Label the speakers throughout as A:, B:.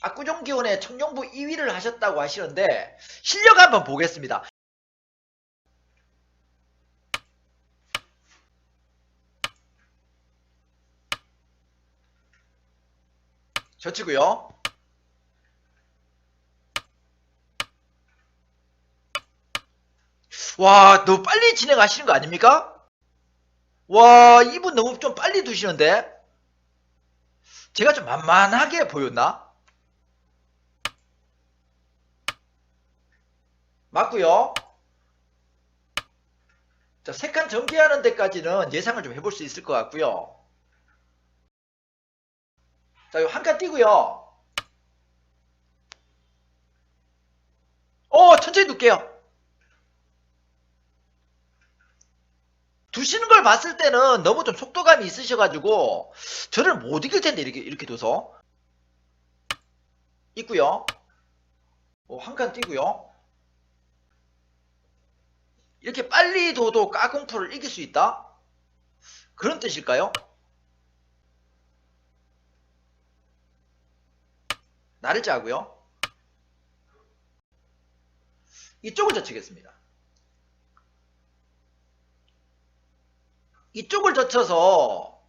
A: 압구정기원의 청룡부 2위를 하셨다고 하시는데 실력 한번 보겠습니다. 저 치고요. 와, 너무 빨리 진행하시는 거 아닙니까? 와, 이분 너무 좀 빨리 두시는데? 제가 좀 만만하게 보였나? 맞고요. 자, 세칸 전개하는 데까지는 예상을 좀 해볼 수 있을 것 같고요. 자, 요 한 칸 띄고요. 어, 천천히 둘게요. 두시는 걸 봤을 때는 너무 좀 속도감이 있으셔가지고 저를 못 이길 텐데 이렇게 이렇게 둬서 있고요. 어, 한칸 띄고요. 이렇게 빨리 둬도 까공포를 이길 수 있다? 그런 뜻일까요? 나를 짜고요. 이쪽을 젖히겠습니다. 이쪽을 젖혀서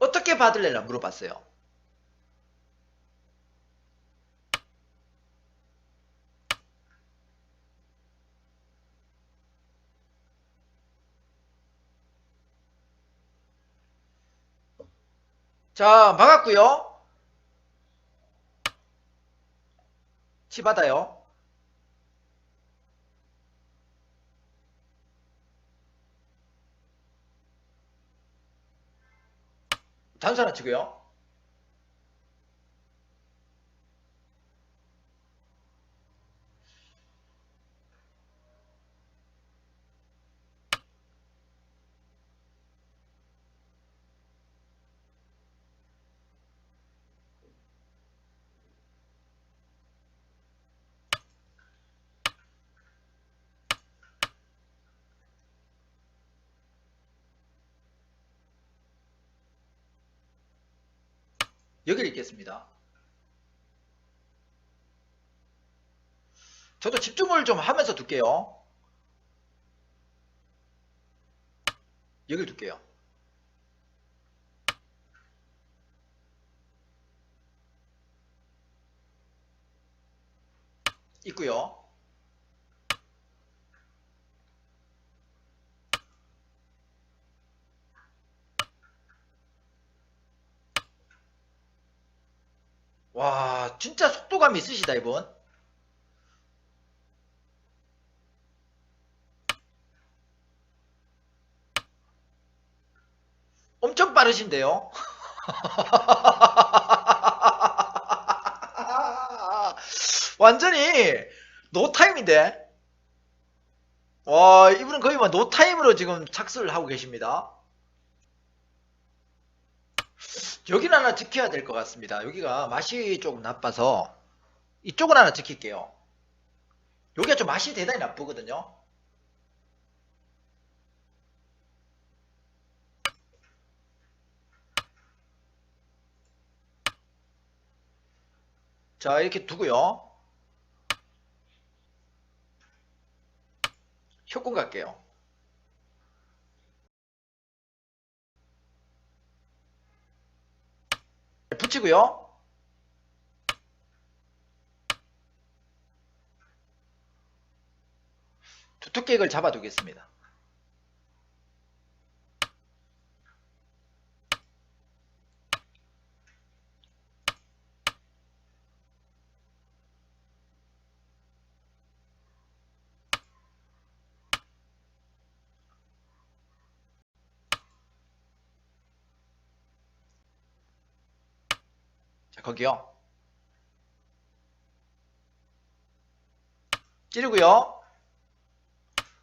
A: 어떻게 받을래나 물어봤어요. 자, 막았고요. 치 받아요. 단수 하나 치고요. 여기를 읽겠습니다. 저도 집중을 좀 하면서 둘게요. 여기를 둘게요. 있고요. 와, 진짜 속도감 있으시다, 이분. 엄청 빠르신데요? 완전히 노타임인데? 와, 이분은 거의 뭐 노타임으로 지금 착수를 하고 계십니다. 여기는 하나 지켜야 될 것 같습니다. 여기가 맛이 조금 나빠서 이쪽은 하나 지킬게요. 여기가 좀 맛이 대단히 나쁘거든요. 자, 이렇게 두고요. 효과 갈게요. 붙이고요. 두툼객을 잡아두겠습니다. 거기요. 찌르고요.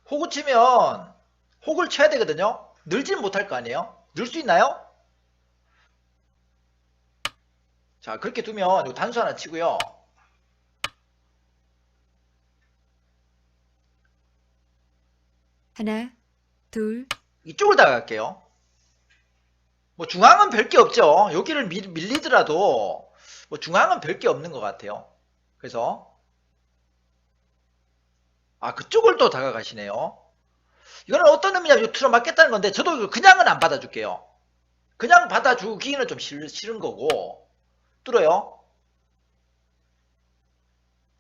A: 호구 치면 혹을 쳐야 되거든요. 늘지는 못할 거 아니에요. 늘 수 있나요? 자, 그렇게 두면 단수 하나 치고요.
B: 하나, 둘,
A: 이쪽을 다갈게요. 뭐 중앙은 별 게 없죠. 여기를 밀, 밀리더라도 뭐뭐 중앙은 별게 없는 것 같아요. 그래서 아 그쪽을 또 다가가시네요. 이거는 어떤 의미냐면 투로 맞겠다는 건데 저도 그냥은 안 받아줄게요. 그냥 받아주기는 좀 싫, 싫은 거고 뚫어요.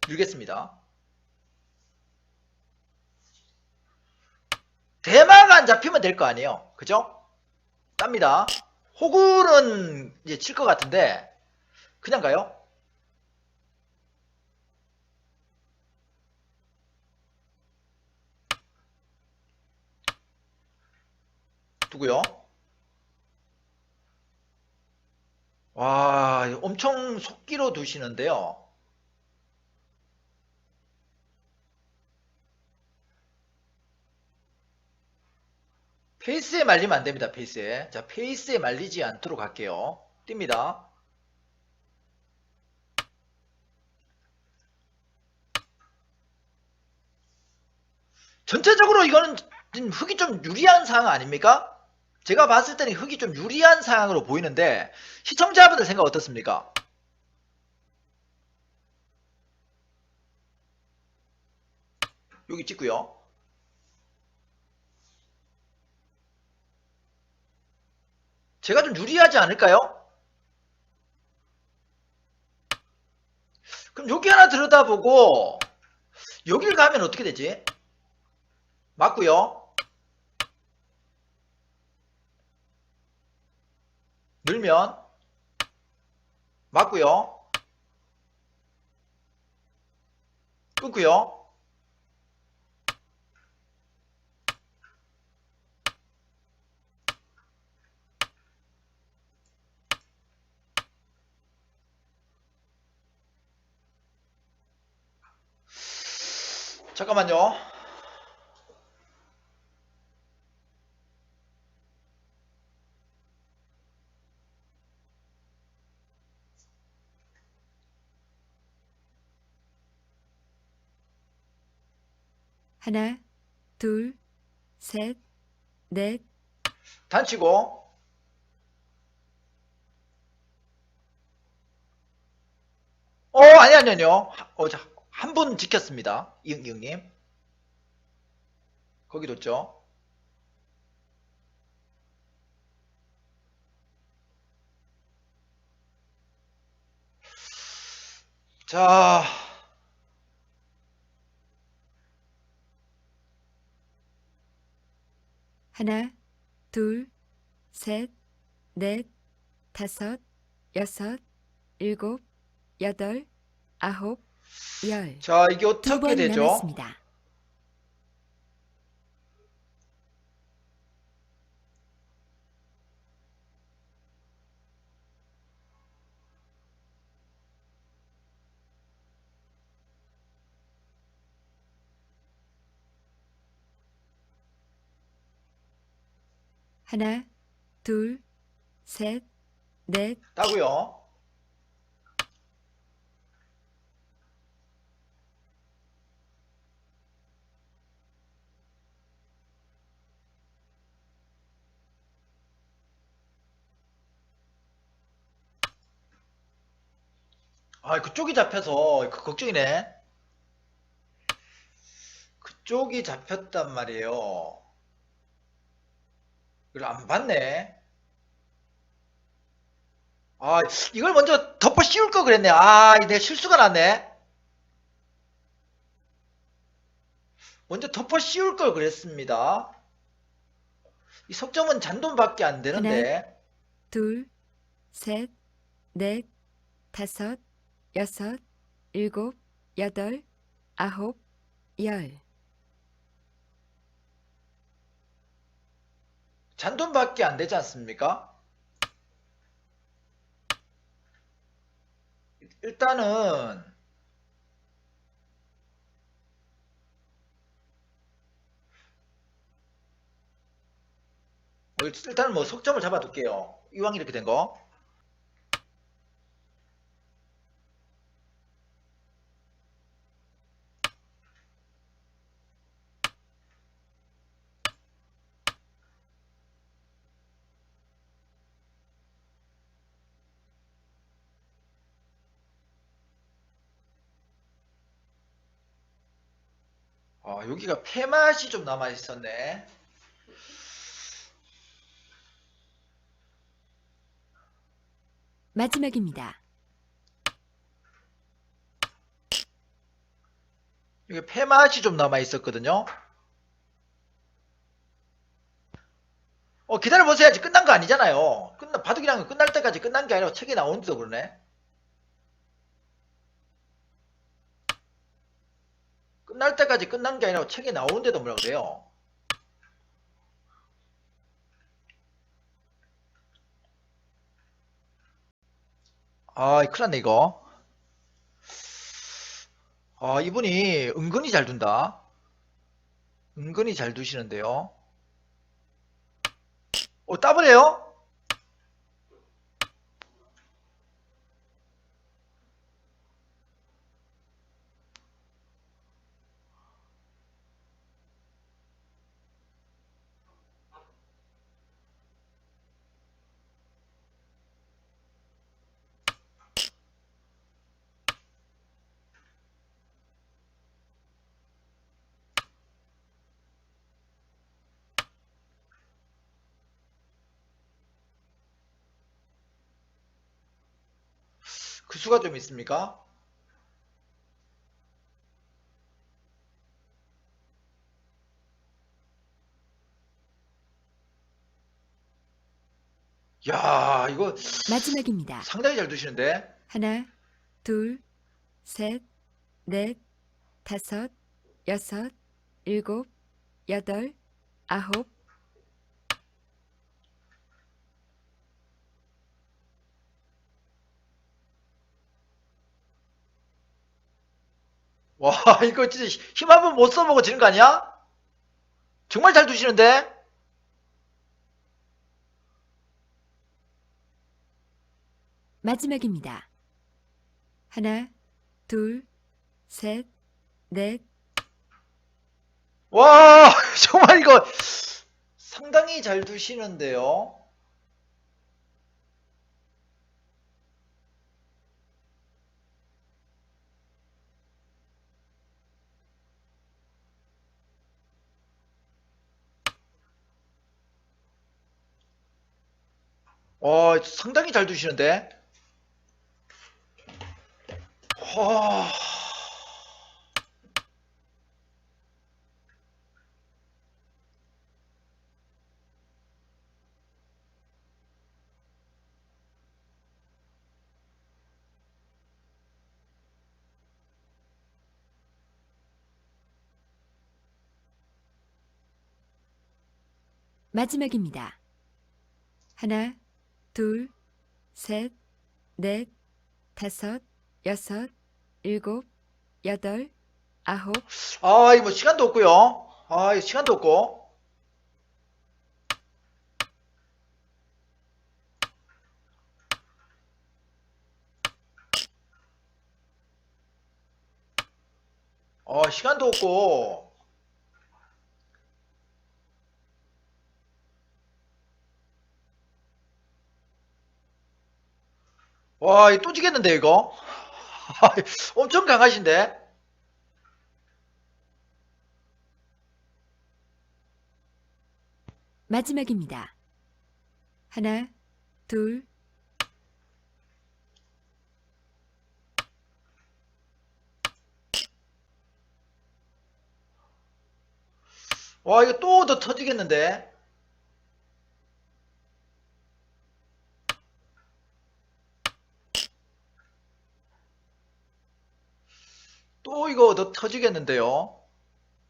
A: 밀겠습니다. 대마가 안 잡히면 될 거 아니에요. 그죠? 땁니다. 호굴은 이제 칠 것 같은데 그냥 가요? 두고요. 와, 엄청 속기로 두시는데요. 페이스에 말리면 안 됩니다. 페이스에. 자, 페이스에 말리지 않도록 할게요. 뜁니다. 전체적으로 이거는 좀 흙이 좀 유리한 상황 아닙니까? 제가 봤을 때는 흙이 좀 유리한 상황으로 보이는데 시청자분들 생각 어떻습니까? 여기 찍고요. 제가 좀 유리하지 않을까요? 그럼 여기 하나 들여다보고 여길 가면 어떻게 되지? 맞고요. 늘면 맞고요. 끊고요. 잠깐만요.
B: 하나, 둘, 셋, 넷,
A: 단치고. 어 아니 아니 아니요. 어한 분 지켰습니다. 이응 이응님. 거기 뒀죠? 자
B: 하나, 둘, 셋, 넷, 다섯, 여섯, 일곱, 여덟, 아홉, 열.
A: 자, 이게
B: 두
A: 어떻게
B: 번
A: 되죠?
B: 남았습니다. 하나, 둘, 셋, 넷,
A: 따고요 아, 그쪽이 잡혀서 그 걱정이네. 그쪽이 잡혔단 말이에요. 이걸 안 봤네. 아, 이걸 먼저 덮어 씌울 걸 그랬네. 아, 내 실수가 났네. 먼저 덮어 씌울 걸 그랬습니다. 이 석점은 잔돈밖에 안 되는데.
B: 둘, 셋, 넷, 다섯, 여섯, 일곱, 여덟, 아홉, 열.
A: 잔돈밖에 안 되지 않습니까? 일단은 뭐 일단은 뭐 석점을 잡아둘게요. 이왕 이렇게 된 거. 아, 여기가 폐맛이 좀 남아 있었네.
B: 마지막입니다.
A: 여기 폐맛이 좀 남아 있었거든요. 어, 기다려 보세요. 아직 끝난 거 아니잖아요. 끝나, 바둑이랑 끝날 때까지 끝난 게 아니라 책에 나오는데도 그러네. 끝날 때까지 끝난 게 아니라 책에 나오는데도 뭐라 그래요. 아, 큰일 났네, 이거. 아, 이분이 은근히 잘 둔다. 은근히 잘 두시는데요. 어, 따블해요? 그 수가 좀 있습니까? 야, 이거
B: 마지막입니다.
A: 상당히 잘 두시는데.
B: 하나, 둘, 셋, 넷, 다섯, 여섯, 일곱, 여덟, 아홉,
A: 와, 이거 진짜 힘 한 번 못 써보고 지는 거 아니야? 정말 잘 두시는데?
B: 마지막입니다. 하나, 둘, 셋, 넷,
A: 와, 정말 이거 상당히 잘 두시는데요. 와, 상당히 잘 두시는데. 와.
B: 마지막입니다. 하나, 둘, 셋, 넷, 다섯, 여섯, 일곱, 여덟, 아홉,
A: 아, 이거 뭐 시간도 없고요. 아, 이거 시간도 없고. 어, 시간도 없고. 와, 또 지겠는데, 이거? 엄청 강하신데?
B: 마지막입니다. 하나, 둘,
A: 와, 이거 또 더 터지겠는데? 또 이거 더 터지겠는데요?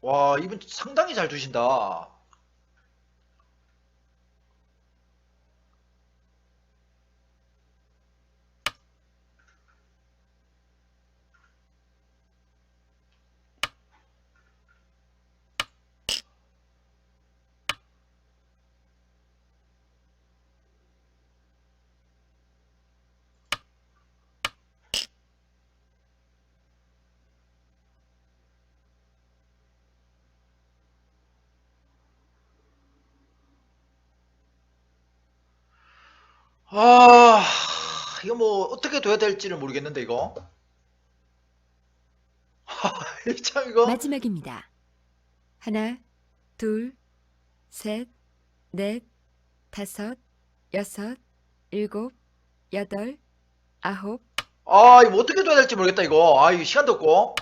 A: 와, 이분 상당히 잘 두신다. 아, 이거 뭐 어떻게 둬야 될지를 모르겠는데 이거. 참 이거.
B: 마지막입니다. 하나, 둘, 셋, 넷, 다섯, 여섯, 일곱, 여덟, 아홉,
A: 아, 이거 어떻게 줘야 될지 모르겠다, 이거. 아, 이거 시간도 없고.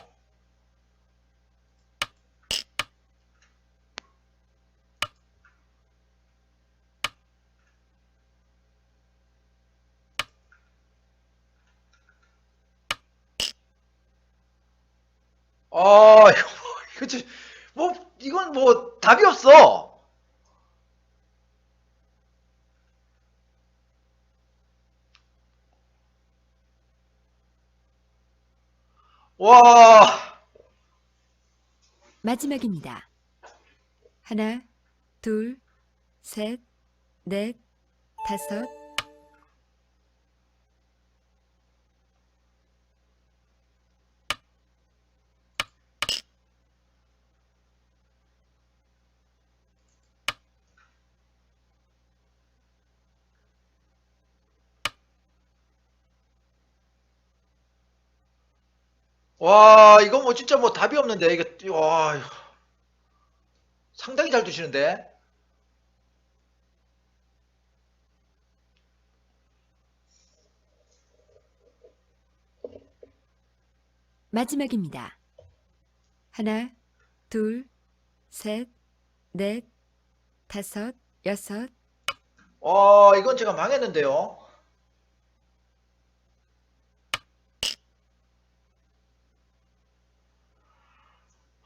A: 아, 이거, 이거, 진- 뭐, 이건 뭐, 답이 없어. 와.
B: 마지막입니다. 하나, 둘, 셋, 넷, 다섯,
A: 와, 이거 뭐 진짜 뭐 답이 없는데, 이게, 와, 상당히 잘 두시는데?
B: 마지막입니다. 하나, 둘, 셋, 넷, 다섯, 여섯,
A: 와, 이건 제가 망했는데요.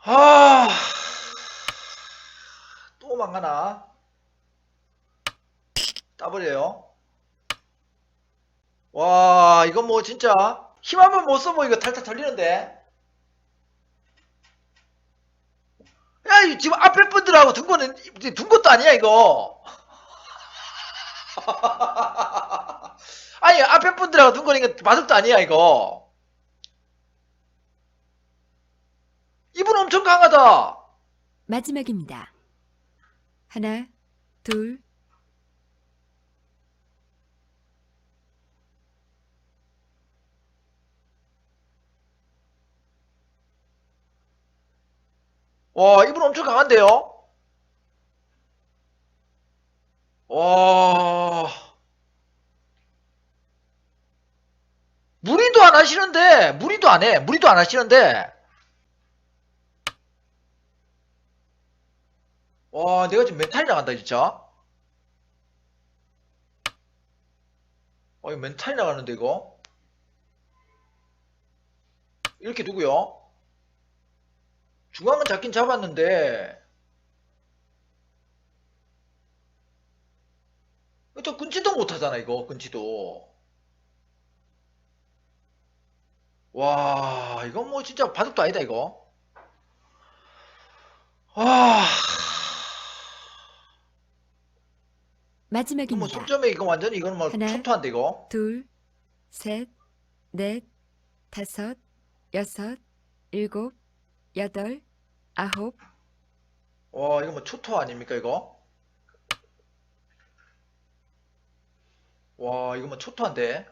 A: 아, 또 망하나? 따버려요. 와, 이건 뭐 진짜 힘 한번 못 써보 이거 탈탈 털리는데. 야, 이 지금 앞에 분들하고 둔 거는 둔 것도 아니야 이거. 아니 앞에 분들하고 둔 거니까 바둑도 아니야 이거. 이분 엄청 강하다.
B: 마지막입니다. 하나, 둘,
A: 와, 이분 엄청 강한데요? 와. 무리도 안 하시는데, 무리도 안 해. 무리도 안 하시는데. 와, 내가 지금 멘탈이 나간다, 진짜. 어, 이거 멘탈이 나가는데, 이거. 이렇게 두고요. 중앙은 잡긴 잡았는데 또 끊지도 못하잖아 이거 끊지도 와 이건 뭐 진짜 바둑도 아니다 이거 와 이거 뭐
B: 마지막입니다.
A: 속점에 이거 완전히 이거는 뭐
B: 하나.
A: 초토한데 이거?
B: 둘, 셋, 넷, 다섯, 여섯, 일곱, 여덟, 아홉,
A: 와 이거 뭐 초토 아닙니까 이거? 와 이거 뭐 초토한데?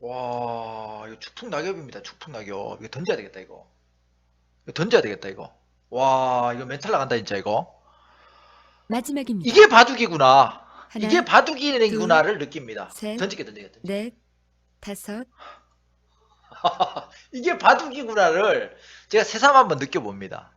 A: 와 이거 축풍 낙엽입니다 축풍 낙엽. 이거 던져야 되겠다 이거 던져야 되겠다 이거. 와 이거 멘탈 나간다 진짜 이거.
B: 마지막입니다.
A: 이게 바둑이구나.
B: 하나,
A: 이게 바둑이구나를 느낍니다.
B: 셋,
A: 던지게 던지게 던지게.
B: 넷, 다섯,
A: 이게 바둑이구나를 제가 새삼 한번 느껴봅니다